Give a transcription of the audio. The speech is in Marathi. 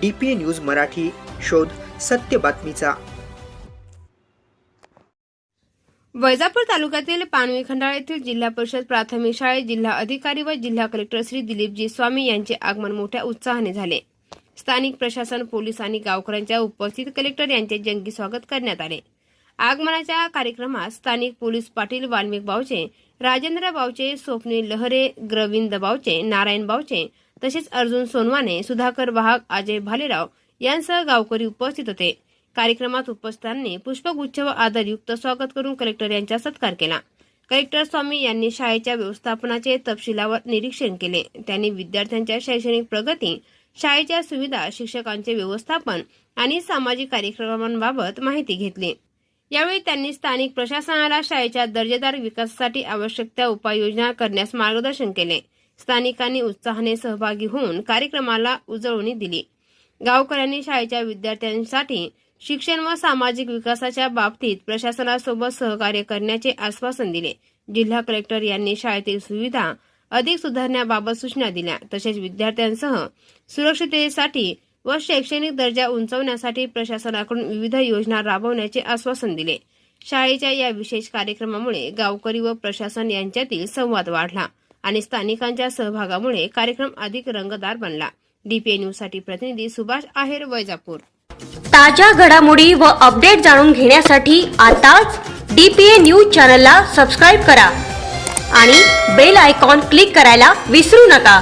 डीपीए न्यूज मराठी शोध सत्य बातमीचा. वैजापूर तालुक्यातील पानवी खंडाळा येथील जिल्हा परिषद प्राथमिक शाळेत जिल्हा अधिकारी व जिल्हा कलेक्टर श्री दिलीपजी स्वामी यांचे आगमन मोठ्या उत्साहाने झाले. स्थानिक प्रशासन पोलीस आणि गावकऱ्यांच्या उपस्थित कलेक्टर यांचे जंगी स्वागत करण्यात आले. आगमनाच्या कार्यक्रमात स्थानिक पोलीस पाटील वाल्मिक बावचे राजेंद्र बावचे स्वप्नील लहरे ग्रविंद बावचे नारायण बावचे तसेच अर्जुन सोनवाने सुधाकर वाहक अजय भालेराव यांसह गावकरी उपस्थित होते. कार्यक्रमात उपस्थितांनी पुष्पगुच्छ व आदरयुक्त स्वागत करून कलेक्टर यांचा सत्कार केला. कलेक्टर स्वामी यांनी शाळेच्या व्यवस्थापनाचे तपशिलावर निरीक्षण केले. त्यांनी विद्यार्थ्यांच्या शैक्षणिक प्रगती शाळेच्या सुविधा शिक्षकांचे व्यवस्थापन आणि सामाजिक कार्यक्रमांबाबत माहिती घेतली. यावेळी त्यांनी स्थानिक प्रशासनाला शाळेच्या दर्जेदार विकासासाठी आवश्यक त्या उपाययोजना करण्यास मार्गदर्शन केले. स्थानिकांनी उत्साहाने सहभागी होऊन कार्यक्रमाला उजळणी दिली. गावकऱ्यांनी शाळेच्या विद्यार्थ्यांसाठी शिक्षण व सामाजिक विकासाच्या बाबतीत प्रशासनासोबत सहकार्य करण्याचे आश्वासन दिले. जिल्हा कलेक्टर यांनी शाळेतील सुविधा अधिक सुधारण्याबाबत सूचना दिल्या. तसेच विद्यार्थ्यांसह सुरक्षिततेसाठी व शैक्षणिक दर्जा उंचवण्यासाठी प्रशासनाकडून विविध योजना राबवण्याचे आश्वासन दिले. शाळेच्या या विशेष कार्यक्रमामुळे गावकरी व प्रशासन यांच्यातील संवाद वाढला. आणि स्थानिकांच्या सहभागामुळे कार्यक्रम अधिक रंगदार बनला. डीपीए न्यूजसाठी प्रतिनिधी सुभाष आहेर वैजापूर. ताज्या घडामोडी व अपडेट जाणून घेण्यासाठी आताच डीपीए न्यूज चॅनलला सबस्क्राईब करा आणि बेल आयकॉन क्लिक करायला विसरू नका.